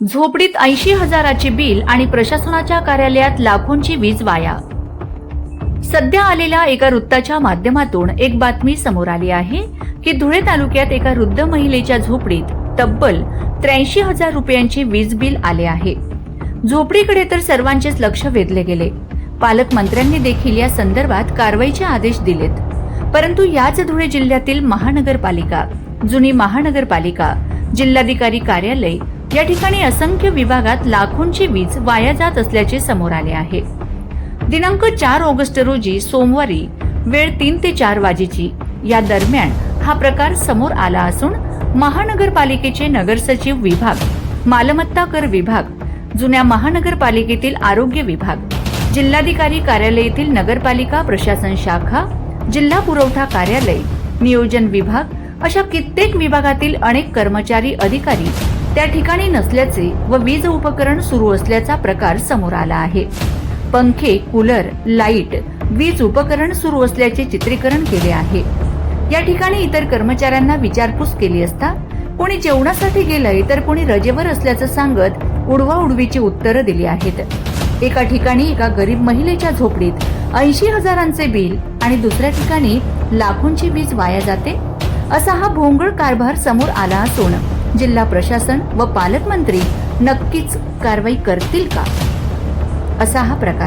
झोपडीत ऐंशी हजाराचे बिल आणि प्रशासनाच्या कार्यालयात लाखोंची वीज वाया. सध्या आलेल्या एका वृत्ताच्या माध्यमातून एक बातमी समोर आली आहे की धुळे तालुक्यात एका वृद्ध महिलेच्या झोपडीत तब्बल त्र्याऐंशी हजार रुपयांचे वीज बिल आले आहे. झोपडीकडे तर सर्वांचेच लक्ष वेधले गेले. पालकमंत्र्यांनी देखील या संदर्भात कारवाईचे आदेश दिलेत. परंतु याच धुळे जिल्ह्यातील महानगरपालिका जुनी महानगरपालिका जिल्हाधिकारी कार्यालय या ठिकाणी असंख्य विभागात लाखोंची वीज वाया जात असल्याचे समोर आले आहे. दिनांक चार ऑगस्ट रोजी सोमवारी वेळ तीन ते चार वाजेची. या दरम्यान हा प्रकार समोर आला असून महानगरपालिकेचे नगरसचिव विभाग मालमत्ता कर विभाग जुन्या महानगरपालिकेतील आरोग्य विभाग जिल्हाधिकारी कार्यालय येथील नगरपालिका प्रशासन शाखा जिल्हा पुरवठा कार्यालय नियोजन विभाग अशा कित्येक विभागातील अनेक कर्मचारी अधिकारी त्या ठिकाणी नसल्याचे व वीज उपकरण सुरू असल्याचा प्रकार समोर आला आहे. पंखे कूलर लाइट वीज उपकरण सुरू असल्याचे चित्रीकरण केले आहे. या ठिकाणी इतर कर्मचाऱ्यांना विचारपूस केली असता कोणी जेवणासाठी गेलंय तर कोणी रजेवर असल्याचं सांगत उडवा उडवीची उत्तरं दिली आहेत. एका ठिकाणी एका गरीब महिलेच्या झोपडीत ऐंशी हजारांचे बिल आणि दुसऱ्या ठिकाणी लाखोंची वीज वाया जाते असा हा भोंगळ कारभार समोर आला असून जिल्हा प्रशासन व पालकमंत्री नक्कीच कारवाई करतील का? असा हा प्रकार.